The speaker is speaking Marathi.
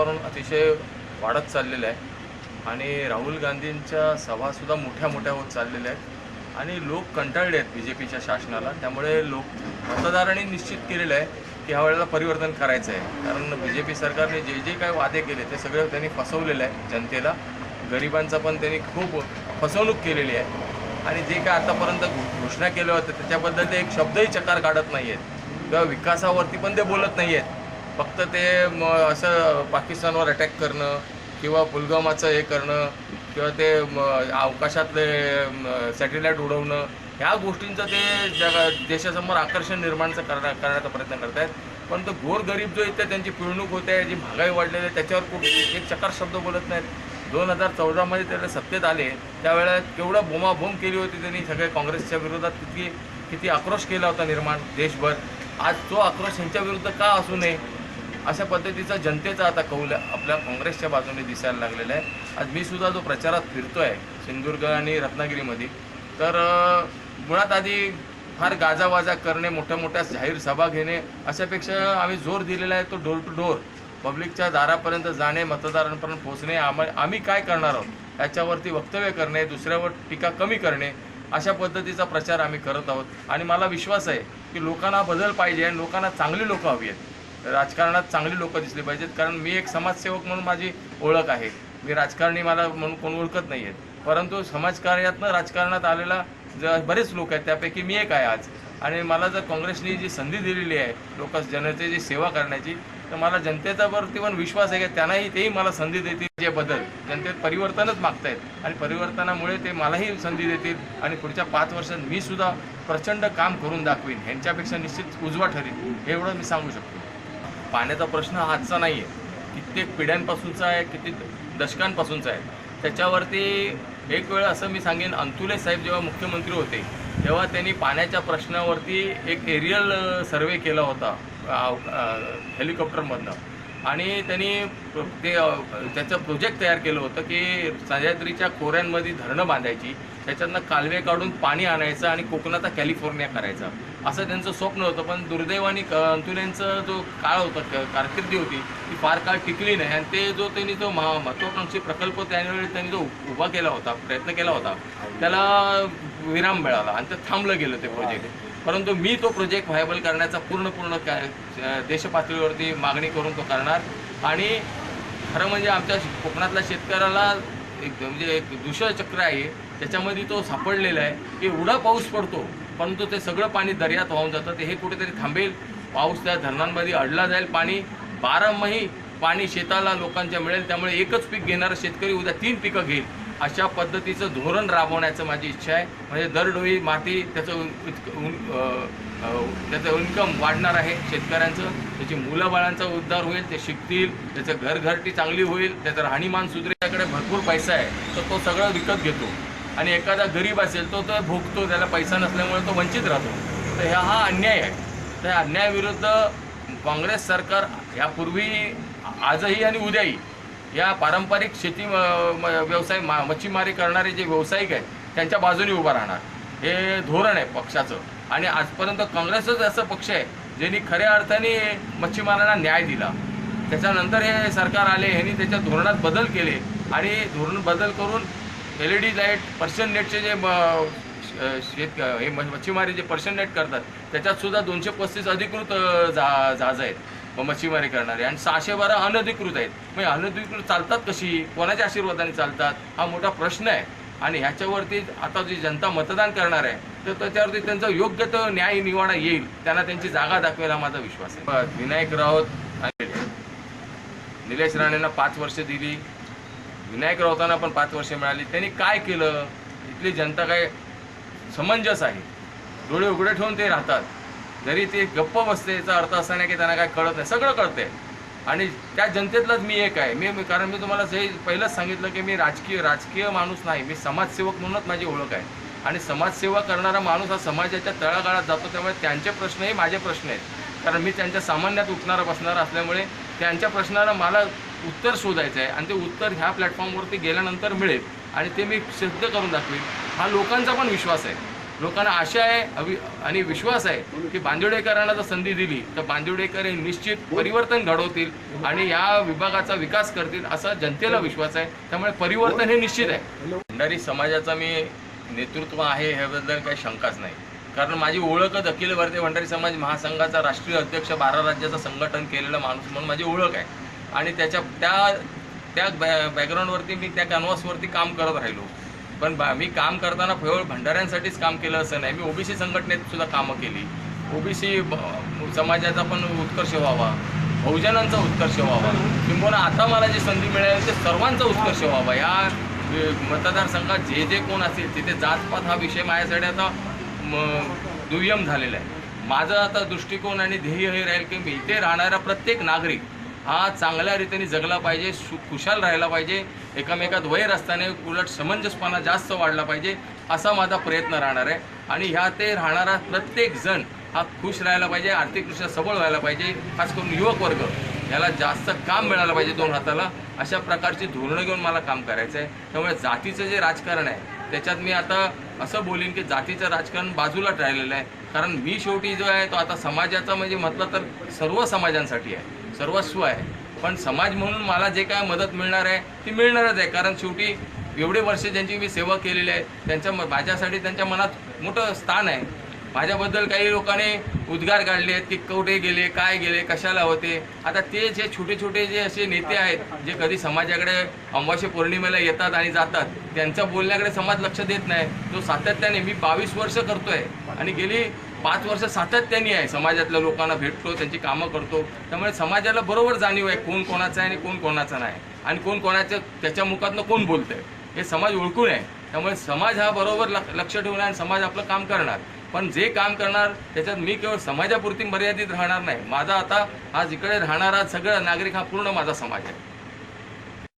वातावरण अतिशय वाढत चाललेलं आहे. आणि राहुल गांधींच्या सभासुद्धा मोठ्या मोठ्या होत चाललेल्या आहेत. आणि लोक कंटाळले आहेत बी जे पीच्या शासनाला. त्यामुळे लोक मतदारांनी निश्चित केलेलं आहे की ह्या वेळेला परिवर्तन करायचं आहे. कारण बी जे पी सरकारने जे जे काही वादे केले ते सगळं त्यांनी फसवलेलं आहे जनतेला. गरिबांचा पण त्यांनी खूप फसवणूक केलेली आहे. आणि जे काय आतापर्यंत घोषणा केल्या होत्या त्याच्याबद्दल ते एक शब्दही चकार काढत नाही आहेत किंवा विकासावरती पण ते बोलत नाही आहेत फक्त ते म असं पाकिस्तानवर अटॅक करणं किंवा पुलगामाचं हे करणं किंवा ते अवकाशातले सॅटेलाईट उडवणं ह्या गोष्टींचं ते जगा देशासमोर आकर्षण निर्माणचं करण्या करण्याचा प्रयत्न करत आहेत पण तो गोरगरीब जो इथे त्यांची पिळवणूक होते आहे जी महागाई वाढलेली आहे त्याच्यावर कुठे एक चकार शब्द बोलत नाहीत. दोन हजार चौदामध्ये त्याला सत्तेत आले. त्यावेळेला केवढं बोमाबोम केली होती त्यांनी सगळे काँग्रेसच्या विरोधात किती किती आक्रोश केला होता निर्माण देशभर. आज तो आक्रोश यांच्या विरुद्ध का असू नये? अशा पद्धतीचा जनतेचा आता कौल आपल्या काँग्रेसच्या बाजूने दिसायला लागलेला आहे. आज मी सुद्धा जो प्रचारात फिरतो आहे सिंधुदुर्ग आणि रत्नागिरीमध्ये तर मुळात आधी फार गाजावाजा करणे मोठ्या मोठ्या जाहीर सभा घेणे अशापेक्षा आम्ही जोर दिलेला आहे तो डोर टू डोर पब्लिकच्या दारापर्यंत जाणे मतदारांपर्यंत पोहोचणे आम्हा आम्ही काय करणार आहोत याच्यावरती वक्तव्य करणे दुसऱ्यावर टीका कमी करणे अशा पद्धतीचा प्रचार आम्ही करत आहोत. आणि मला विश्वास आहे की लोकांना बदल पाहिजे आणि लोकांना चांगली लोकं हवी आहेत. राजकारणात चांगली लोक दिसली पाहिजेत. कारण मी एक समाजसेवक म्हणून माझी ओळख आहे. मी राजकारणी मला म्हणून कोण ओळखत नाही आहेत परंतु समाजकार्यातनं राजकारणात आलेला ज बरेच लोक आहेत. त्यापैकी मी एक आहे आज. आणि मला जर काँग्रेसने जी संधी दिलेली आहे लोक जनतेची सेवा करण्याची तर मला जनतेचा वरती पण विश्वास आहे की त्यांनाही तेही मला संधी देतील जे बदल. जनतेत परिवर्तनच मागतायत. आणि परिवर्तनामुळे ते मलाही संधी देतील. आणि पुढच्या पाच वर्षात मी सुद्धा प्रचंड काम करून दाखवीन. ह्यांच्यापेक्षा निश्चित उजवा ठरेल एवढं मी सांगू शकतो. पाण्याचा प्रश्न हातचा आजचा नाही आहे कित्येक पिढ्यांपासूनचा आहे किती दशकांपासूनचा आहे. त्याच्यावरती एक वेळ असं मी सांगेन अंतुले साहेब जेव्हा मुख्यमंत्री होते तेव्हा त्यांनी पाण्याच्या प्रश्नावरती एक एरियल सर्वे केला होता हेलिकॉप्टरमधनं आणि त्यांनी ते त्याचं प्रोजेक्ट तयार केलं होतं की सह्याद्रीच्या खोऱ्यांमध्ये धरणं बांधायची त्याच्यातनं कालवे काढून पाणी आणायचं आणि कोकणाचा कॅलिफोर्निया करायचा. असं त्यांचं स्वप्न होतं. पण दुर्दैवाने क अंतुलेंचं जो काळ होता क- कारकिर्दी होती ती फार काळ टिकली नाही. आणि ते जो त्यांनी जो महा महत्त्वाकांक्षी प्रकल्प त्यावेळी त्यांनी जो उभा केला होता प्रयत्न केला होता त्याला विराम मिळाला आणि ते थांबलं गेलं ते प्रोजेक्ट परंतु मी तो प्रोजेक्ट व्हायबल करण्याचा पूर्ण पूर्ण काय देशपातळीवरती मागणी करून तो करणार. आणि खरं म्हणजे आमच्या कोकणातल्या शेतकऱ्याला एक म्हणजे एक दुष्चक्र आहे. त्याच्यामध्ये तो सापडलेला आहे. की एवढा पाऊस पडतो परंतु ते सगळं पाणी दर्यात वाहून जातं. ते हे कुठेतरी थांबेल. पाऊस त्या धरणांमध्ये अडला जाईल पाणी. बारामही पाणी शेताला लोकांच्या मिळेल. त्यामुळे एकच पीक घेणारा शेतकरी उद्या तीन पिकं घेईल. अशा पद्धतीचं धोरण राबवण्याचं माझी इच्छा आहे. म्हणजे दरडोई माती त्याचं त्याचं इन्कम वाढणार आहे शेतकऱ्यांचं. त्याची मुलाबाळांचा उद्धार होईल. ते शिकतील. त्याचं घरघरटी चांगली होईल. त्याचं राहणीमान सुधरेल. त्याकडे भरपूर पैसा आहे तर तो सगळं विकत घेतो. आणि एखादा गरीब असेल तो तो भोगतो त्याला पैसा नसल्यामुळे तो वंचित राहतो. तर ह्या हा अन्याय आहे. त्या अन्यायाविरुद्ध काँग्रेस सरकार यापूर्वी आजही आणि उद्याही या पारंपरिक शेती म- व्यवसाय मा मच्छीमारी करणारे जे व्यावसायिक आहेत त्यांच्या बाजूने उभं राहणार. हे धोरण आहे पक्षाचं. आणि आजपर्यंत काँग्रेसच असं पक्ष आहे ज्यांनी खऱ्या अर्थाने मच्छीमारांना न्याय दिला. त्याच्यानंतर हे सरकार आले ह्यांनी त्याच्या धोरणात बदल केले. आणि धोरण बदल करून एल ई डी लाइट पर्सन नेटचे जे शेत हे म- मच्छीमारी जे पर्सन नेट करतात त्याच्यात सुद्धा दोनशे पस्तीस अधिकृत जा जहाज आहेत मच्छीमारी करणारे. आणि सहाशे बारा अनधिकृत आहेत. मग अनधिकृत चालतात कशी? कोणाच्या आशीर्वादाने चालतात? हा मोठा प्रश्न आहे. आणि ह्याच्यावरती आता जी जनता मतदान करणार आहे तर त्याच्यावरती त्यांचा योग्य तो न्याय निवाडा येईल त्यांना त्यांची जागा दाखवेल हा माझा विश्वास आहे. विनायक राऊत आणि निलेश राणेंना पाच वर्ष दिली. विनायक राऊतांना पण पाच वर्ष मिळाली. त्यांनी काय केलं? इथली जनता काय समंजस आहे. डोळे उघडे ठेवून ते राहतात. जरी ते गप्प बसते याचा अर्थ असा नाही की त्यांना काय कळत नाही. सगळं कळतंय. आणि त्या जनतेतलाच मी एक आहे. मी कारण मी तुम्हाला जे पहिलंच सांगितलं की मी राजकीय राजकीय माणूस नाही. मी समाजसेवक म्हणूनच माझी ओळख आहे. आणि समाजसेवा करणारा माणूस हा समाजाच्या तळागाळात जातो. त्यामुळे त्यांचे प्रश्नही माझे प्रश्न आहेत. कारण मी त्यांच्या सामान्यात उठणारा बसणारा असल्यामुळे त्यांच्या प्रश्नाला मला उत्तर शोधायचं आहे आणि ते उत्तर ह्या प्लॅटफॉर्मवरती गेल्यानंतर मिळेल आणि ते मी सिद्ध करून दाखवेल हा लोकांचा पण विश्वास आहे. लोकांना आशा आहे अवि आणि विश्वास आहे की बांदिवडेकरांना जर संधी दिली तर बांदिवडेकर हे निश्चित परिवर्तन घडवतील आणि या विभागाचा विकास करतील असा जनतेला विश्वास आहे. त्यामुळे परिवर्तन हे निश्चित आहे. भंडारी समाजाचा मी नेतृत्व आहे ह्याबद्दल काही शंकाच नाही. कारण माझी ओळखच अखिल भारतीय भंडारी समाज महासंघाचा राष्ट्रीय अध्यक्ष बारा राज्याचं संघटन केलेला माणूस म्हणून माझी ओळख आहे. आणि त्याच्या त्या त्या बॅ बॅकग्राऊंडवरती मी त्या कॅनव्हासवरती काम करत राहिलो. पण बा मी काम करताना केवळ भंडाऱ्यांसाठीच काम केलं असं नाही. मी ओबीसी संघटनेत सुद्धा कामं केली. ओबीसी समाजाचा पण उत्कर्ष व्हावा. बहुजनांचा उत्कर्ष व्हावा. किंबहुना आता मला जी संधी मिळाली ते सर्वांचा उत्कर्ष व्हावा. या मतदारसंघात जे जे कोण असेल तिथे जातपात हा विषय माझ्यासाठी आता म, दुय्यम झालेला आहे. माझं आता दृष्टिकोन आणि ध्येय हे राहील की मी इथे राहणारा प्रत्येक नागरिक हा चांगल्या रीतीने जगला पाहिजे सु खुशाल राहिला पाहिजे एकामेकात वैर असताना उलट समंजसपणा जास्त वाढला पाहिजे असा माझा प्रयत्न राहणार आहे. आणि ह्या ते राहणारा प्रत्येक जण हा खुश राहायला पाहिजे आर्थिकदृष्ट्या सबळ व्हायला पाहिजे खास करून युवक वर्ग. याला जास्त काम मिळालं पाहिजे दोन हाताला अशा प्रकारची धोरणं घेऊन मला काम करायचं आहे. त्यामुळे जातीचं जे राजकारण आहे त्याच्यात मी आता असं बोलीन की जातीचं राजकारण बाजूलाच राहिलेलं आहे. कारण मी शेवटी जो आहे तो आता समाजाचा म्हणजे म्हटलं तर सर्व समाजांसाठी आहे. सर्वस्व आहे. पण समाज म्हणून मला जे काय मदत मिळणार आहे ती मिळणारच आहे. कारण शेवटी एवढे वर्ष ज्यांची मी सेवा केलेली आहे त्यांच्या म- माझ्यासाठी त्यांच्या मनात मोठं स्थान आहे. माझ्याबद्दल काही लोकांनी उद्गार काढले आहेत की कुठे गेले काय गेले कशाला होते. आता ते जे छोटे छोटे जे असे नेते आहेत जे कधी समाजाकडे अंबाशी पौर्णिमेला येतात आणि जातात त्यांच्या बोलण्याकडे समाज लक्ष देत नाही. तो सातत्याने मी बावीस वर्ष करतोय. आणि गेली पाच वर्ष सातत्याने आहे. समाजातल्या लोकांना भेटतो त्यांची कामं करतो. त्यामुळे समाजाला बरोबर जाणीव आहे कोण कोणाचं आहे आणि कोण कोणाचा नाही. आणि कोण कोणाचं त्याच्या मुखातनं कोण बोलतंय. हे समाज ओळखून आहे. त्यामुळे समाज हा बरोबर लक्ष ठेवणार आणि समाज आपलं काम करणार. पण जे काम करणार त्याच्यात मी केवळ समाजापुरती मर्यादित राहणार नाही. माझा आता आज इकडे राहणारा सगळा नागरिक हा पूर्ण माझा समाज आहे.